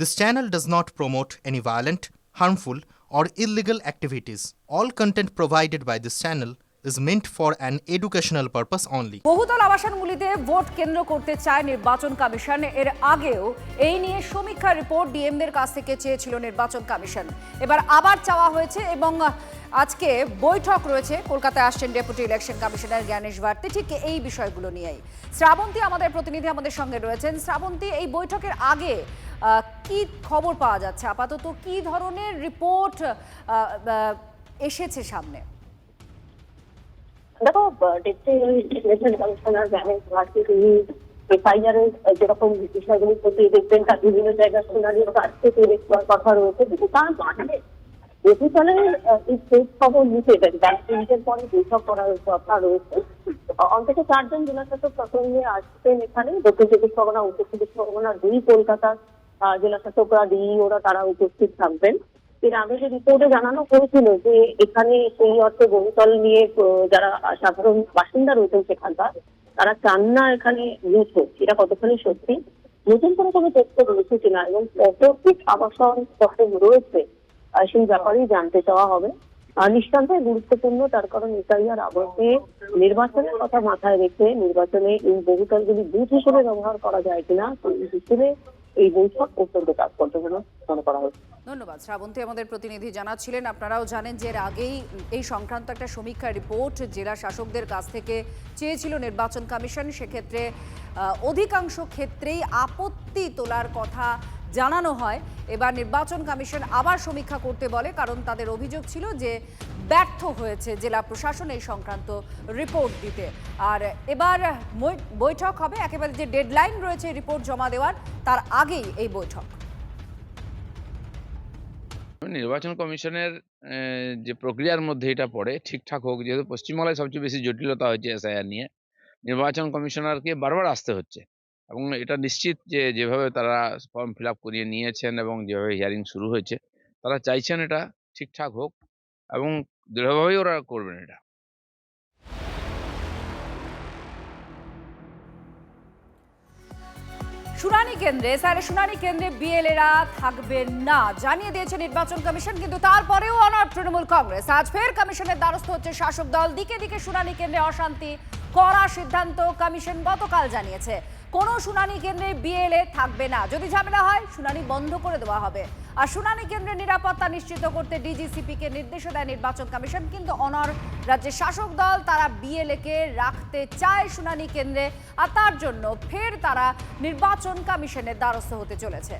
This channel does not promote any violent, harmful, or illegal activities. All content provided by this channel is meant for an educational purpose only. বহুতল আবাসনগুলিতে vote কেন্দ্র করতে চায় নির্বাচন commission. এর আগেও এই নিয়ে সমীক্ষা রিপোর্ট ডিএমদের কাছ থেকে চেয়েছিল নির্বাচন কমিশন। এবার আবার চাওয়া হয়েছে এবং আজকে বৈঠক রয়েছে। কলকাতায় আসছেন deputy election commissioner Gyanesh Bharti. ঠিক এই বিষয়গুলো নিয়েই। শ্রাবন্তী আমাদের প্রতিনিধি আমাদের সঙ্গে রয়েছেন। শ্রাবন্তী এই বৈঠকের আগে কি খবর পাওয়া যাচ্ছে? আপাতত কি ধরনের রিপোর্ট এসেছে সামনে? দেখো ডেপুটি যেরকম বিষয়গুলি প্রতি দেখবেন, তার বিভিন্ন জায়গায় শুনানি কাজ থেকে কথা রয়েছে, কিন্তু তার মাঝে বেসিক্যালি এই শেষ খবর নিতে ব্যাংকের পরে বৈঠক করার কথা রয়েছে, অন্তত চারজন জেলাশাসক প্রসঙ্গে আসছেন এখানে, দক্ষিণ চব্বিশ পরগনা, উত্তর চব্বিশ পরগনা, দুই কলকাতার আহ, জেলাশাসকরা ডিই ওরা তারা উপস্থিত থাকবেন। এর আগে যে রিপোর্টে জানানো হয়েছিল যে এখানে সেই অর্থে বহুতল নিয়ে যারা সাধারণ বাসিন্দা রয়েছেন সেখানকার তারা এখানে হোক এটা কতখানি সত্যি? নতুন করে কোনো তথ্য রয়েছে কিনা এবং কতটি আবাসন রয়েছে সেই ব্যাপারেই জানতে চাওয়া হবে। নিঃসন্দেহে গুরুত্বপূর্ণ তার কারণ এসআইআর আবহে নির্বাচনের কথা মাথায় রেখে নির্বাচনে এই বহুতলগুলি বুথ হিসেবে ব্যবহার করা যায় কিনা হিসেবে এই বৈঠক অত্যন্ত তাৎপর্যপূর্ণ মনে করা হয়েছে ধন্যবাদ। শ্রাবন্তী আমাদের প্রতিনিধি জানাচ্ছিলেন, আপনারাও জানেন যে এর আগেই এই সংক্রান্ত একটা সমীক্ষা রিপোর্ট জেলা শাসকদের কাছ থেকে চেয়েছিল নির্বাচন কমিশন। সেক্ষেত্রে অধিকাংশ ক্ষেত্রেই আপত্তি তোলার কথা জানানো হয়। এবার নির্বাচন কমিশন আবার সমীক্ষা করতে বলে, কারণ তাদের অভিযোগ ছিল যে ব্যর্থ হয়েছে জেলা প্রশাসন এই সংক্রান্ত রিপোর্ট দিতে। আর এবার বৈঠক হবে, একেবারে যে ডেডলাইন রয়েছে রিপোর্ট জমা দেওয়ার, তার আগেই এই বৈঠক। নির্বাচন কমিশনের যে প্রক্রিয়ার মধ্যে এটা পড়ে, ঠিকঠাক হোক, যেহেতু পশ্চিমবাংলায় সবচেয়ে বেশি জটিলতা হয়েছে এসআইআর নিয়ে, নির্বাচন কমিশনারকে বারবার আসতে হচ্ছে। এবং এটা নিশ্চিত যে, যেভাবে তারা ফর্ম ফিল করিয়ে নিয়েছেন এবং যেভাবে হিয়ারিং শুরু হয়েছে, তারা চাইছেন এটা ঠিকঠাক হোক এবং দৃঢ়ভাবেই ওরা করবেন এটা। শুনানি কেন্দ্রে, স্যার, শুনানি কেন্দ্রে বিএলএরা থাকবেন না। জানিয়ে দিয়েছে নির্বাচন কমিশন, কিন্তু তারপরেও অনর তৃণমূল কংগ্রেস। আজ ফের কমিশনের দ্বারস্থ হচ্ছে শাসক দল। দিকে দিকে শুনানি কেন্দ্রে অশান্তি কড়া সিদ্ধান্ত কমিশন গতকাল জানিয়েছে। কোনো শুনানি কেন্দ্রে বিএলএ থাকবে না। যদি ঝামেলা হয়, শুনানি বন্ধ করে দেওয়া হবে। আর শুনানি কেন্দ্রের নিরাপত্তা নিশ্চিত করতে ডিজিসিপি কে নির্দেশ দেয় নির্বাচন কমিশন। কিন্তু অনর রাজ্যের শাসক দল, তারা বিএলএ কে রাখতে চায় শুনানি কেন্দ্রে, আর তার জন্য ফের তারা নির্বাচন কমিশনের দ্বারস্থ হতে চলেছে।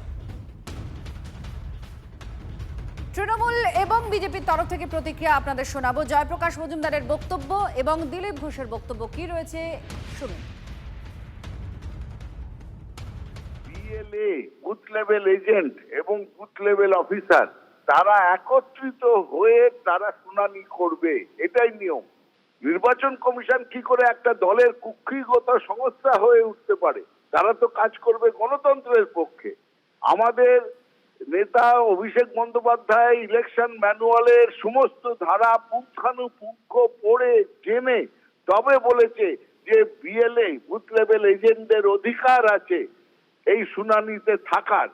তৃণমূল এবং বিজেপির তরফ থেকে প্রতিক্রিয়া আপনাদের শোনাবো। জয়প্রকাশ মজুমদারের বক্তব্য এবং দিলীপ ঘোষের বক্তব্য কি রয়েছে, শুনুন। বিএলএ বুথ লেভেল এজেন্ট এবং বুথ লেভেল অফিসার তারা একত্রিত হয়ে তারা শুনানি করবে। এটাই নিয়ম। নির্বাচন কমিশন কি করে একটা দলের কুক্ষিগত সংস্থা হয়ে উঠতে পারে? তারা তো কাজ করবে গণতন্ত্রের পক্ষে। আমাদের নেতা অভিষেক বন্দ্যোপাধ্যায় ইলেকশন ম্যানুয়ালের সমস্ত ধারা পুঙ্খানুপুঙ্খ পড়ে জেনে তবে বলেছে যে বিএলএ বুথ লেভেল এজেন্টদের অধিকার আছে। এই শুনানিতে থাকার।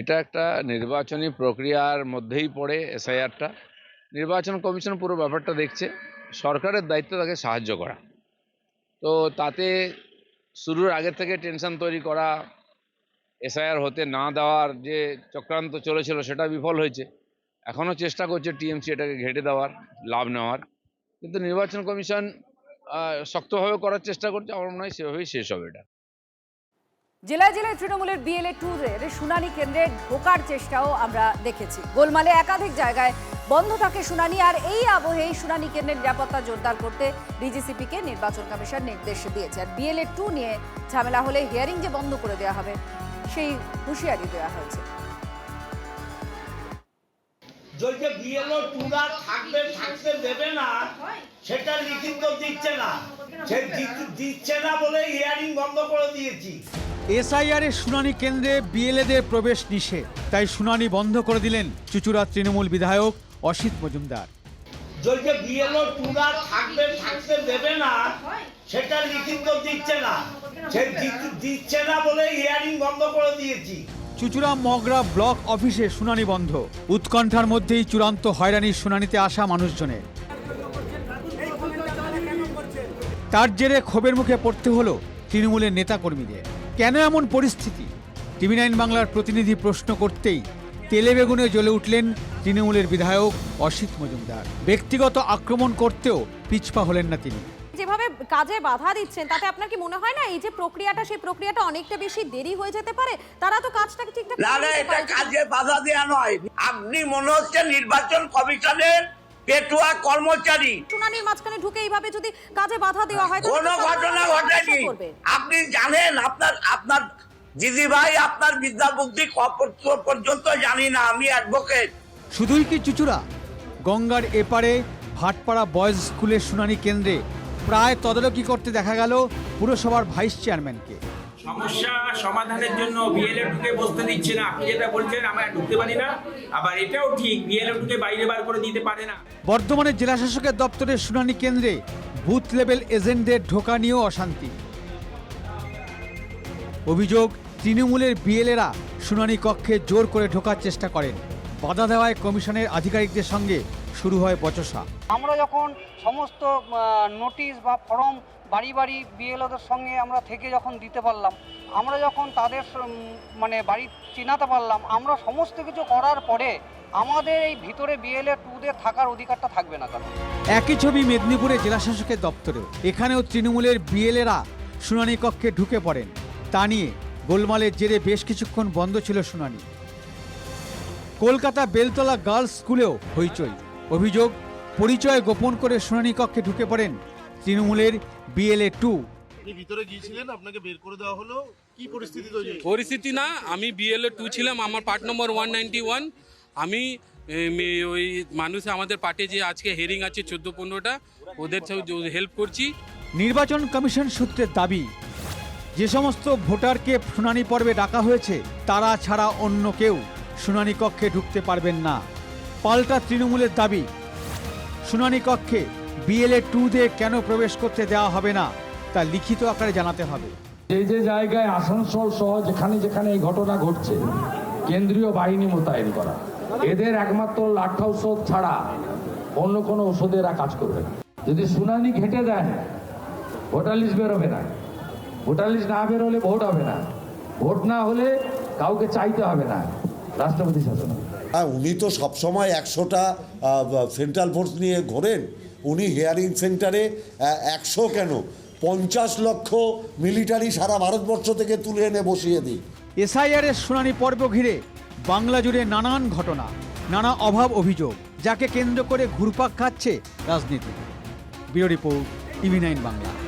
এটা একটা নির্বাচনী প্রক্রিয়ার মধ্যেই পড়ে এসআইআরটা। নির্বাচন কমিশন পুরো ব্যাপারটা দেখছে, সরকারের দায়িত্ব তাকে সাহায্য করা। তো তাতে শুরুর আগে থেকে টেনশন তৈরি করা, এসআইআর হতে না দেওয়ার যে চক্রান্ত চলেছিল সেটা বিফল হয়েছে। এখনও চেষ্টা করছে টিএমসি এটাকে ঘেটে দেওয়ার, লাভ নেওয়ার। কিন্তু নির্বাচন কমিশন শক্তভাবে করার চেষ্টা করছে, আমার মনে হয় সেভাবেই শেষ হবে এটা। জেলায় জেলায় তৃণমূলের বিএলএ ট্যুরের শুনানি কেন্দ্রে ঢোকার চেষ্টাও আমরা দেখেছি। গোলমালে একাধিক জায়গায় বন্ধ থাকে শুনানি, আর এই আবহেই শুনানি কেন্দ্রের নিরাপত্তা জোরদার করতে ডিজিসিপিকে নির্বাচন কমিশন নির্দেশ দিয়েছে। আর বিএলএ টু নিয়ে ঝামেলা হলে হিয়ারিং যে বন্ধ করে দেওয়া হবে, সেই হুঁশিয়ারি দেওয়া হয়েছে। বিএলও টুরা থাকবে, থাকতে দেবে না, সেটা লিখিত দিচ্ছে না। সে দিচ্ছে না বলে হিয়ারিং বন্ধ করে দিয়েছি। এসআইআর এর শুনানি কেন্দ্রে বিএলএদের প্রবেশ নিষেধ। তাই শুনানি বন্ধ করে দিলেন চুচুড়া তৃণমূল বিধায়ক অসিত মজুমদার। যদি বিএলও টুরা থাকবে থাকতে দেবে না সেটা লিখিত দিচ্ছে না। সে দিচ্ছে না বলে হিয়ারিং বন্ধ করে দিয়েছি। চুচুড়া মগরা ব্লক অফিসে শুনানি বন্ধ। উৎকণ্ঠার মধ্যেই চূড়ান্ত হয়রানির শুনানিতে আসা মানুষজনের। তার জেরে ক্ষোভের মুখে পড়তে হলো তৃণমূলের নেতাকর্মীদের। কেন এমন পরিস্থিতি? টিভি নাইন বাংলার প্রতিনিধি প্রশ্ন করতেই তেলে বেগুনে জ্বলে উঠলেন তৃণমূলের বিধায়ক অসিত মজুমদার। ব্যক্তিগত আক্রমণ করতেও পিছপা হলেন না তিনি। যেভাবে কাজে বাধা দিচ্ছেন তাতে আপনার কি মনে হয় না এই যে প্রক্রিয়াটা সেই প্রক্রিয়াটা অনেকটা বেশি দেরি হয়ে যেতে পারে? তারা তো কাজটাকে ঠিকঠাক না এটা কাজে বাধা দেওয়া নয়। আপনি মনে হচ্ছে নির্বাচন কমিশনের পেটুয়া কর্মচারী। শুনানির মাঝখানে ঢুকে এইভাবে যদি কাজে বাধা দেওয়া হয় কোনো ঘটনা ঘটেনি। আপনি জানেন আপনার আপনার দিদি ভাই আপনার বিদ্যা বুদ্ধি পর্যন্ত জানি না আমি অ্যাডভোকেট শুধুই কি চুচুড়া? গঙ্গার এপারে ভাটপাড়া বয়েজ স্কুলের শুনানি কেন্দ্রে প্রায় তদারকি করতে দেখা গেল পুরসভার ভাইস চেয়ারম্যানকে সমস্যা সমাধানের জন্য বিএলএ ঢুকে বসতে দিচ্ছে না। আপনি যেটা বলছেন আমরা ঢুকতে পারি না। আবার এটাও ঠিক বিএলএ ঢুকে বাইরে বার করে দিতে পারে না। বর্ধমানের জেলা শাসকের দপ্তরের শুনানি কেন্দ্রে বুথ লেভেল এজেন্টদের ঢোকা নিয়েও অশান্তি। অভিযোগ তৃণমূলের বিএলএরা শুনানি কক্ষে জোর করে ঢোকার চেষ্টা করেন। বাধা দেওয়ায় কমিশনের আধিকারিকদের সঙ্গে শুরু হয় বচসা। আমরা যখন সমস্ত নোটিশ বা ফর্ম বাড়ি বাড়ি বিএলওদের সঙ্গে আমরা থেকে যখন দিতে পারলাম, আমরা যখন তাদের মানে বাড়ি চিনাতে পারলাম, আমরা সমস্ত কিছু করার পরে আমাদের এই ভিতরে বিএলএ টুদের থাকার অধিকারটা থাকবে না কারণ একই ছবি মেদিনীপুরে জেলা শাসকের দপ্তরেও। এখানেও তৃণমূলের বিএলএরা শুনানি কক্ষে ঢুকে পড়েন। তা নিয়ে গোলমালের জেরে বেশ কিছুক্ষণ বন্ধ ছিল শুনানি। কলকাতা বেলতলা গার্লস স্কুলেও হইচই। অভিযোগ, পরিচয় গোপন করে শুনানি কক্ষে ঢুকে পড়েন তৃণমূলের বিএলএ টু। ভিতরে গিয়েছিলেন আপনাকে বের করে দেওয়া হলো কি পরিস্থিতি তৈরি পরিস্থিতি না আমি বিএলএ টু ছিলাম আমার part number one ninety one আমি ওই মানুষ আমাদের পার্টে যে আজকে হেরিং আছে চোদ্দ পনেরোটা ওদের হেল্প করছি। নির্বাচন কমিশন সূত্রের দাবি যে সমস্ত ভোটারকে শুনানি পর্বে ডাকা হয়েছে তারা ছাড়া অন্য কেউ শুনানি কক্ষে ঢুকতে পারবেন না। পাল্টা তৃণমূলের দাবি শুনানি কক্ষে বিএলএ টুদের কেন প্রবেশ করতে দেওয়া হবে না তা লিখিত আকারে জানাতে হবে। যে যে জায়গায় আসানসোল সহ যেখানে যেখানে এই ঘটনা ঘটছে কেন্দ্রীয় বাহিনী মোতায়েন করা এদের একমাত্র লাঠা ঔষধ ছাড়া অন্য কোনো ওষুধে এরা কাজ করবে যদি শুনানি ঘেটে দেন ভোটার লিস্ট বেরোবে না। ভোটার লিস্ট না বেরোলে ভোট হবে না। ভোট না হলে কাউকে চাইতে হবে না রাষ্ট্রপতি শাসন। হ্যাঁ উনি তো সবসময় একশোটা সেন্ট্রাল ফোর্স নিয়ে ঘোরেন। উনি হেয়ারিং সেন্টারে একশো কেন? পঞ্চাশ লক্ষ মিলিটারি সারা ভারতবর্ষ থেকে তুলে এনে বসিয়ে দিই এসআইআর এর শুনানি পর্ব ঘিরে বাংলা জুড়ে নানান ঘটনা, নানা অভাব অভিযোগ, যাকে কেন্দ্র করে ঘুরপাক খাচ্ছে রাজনীতি। Bureau report, TV nine Bangla.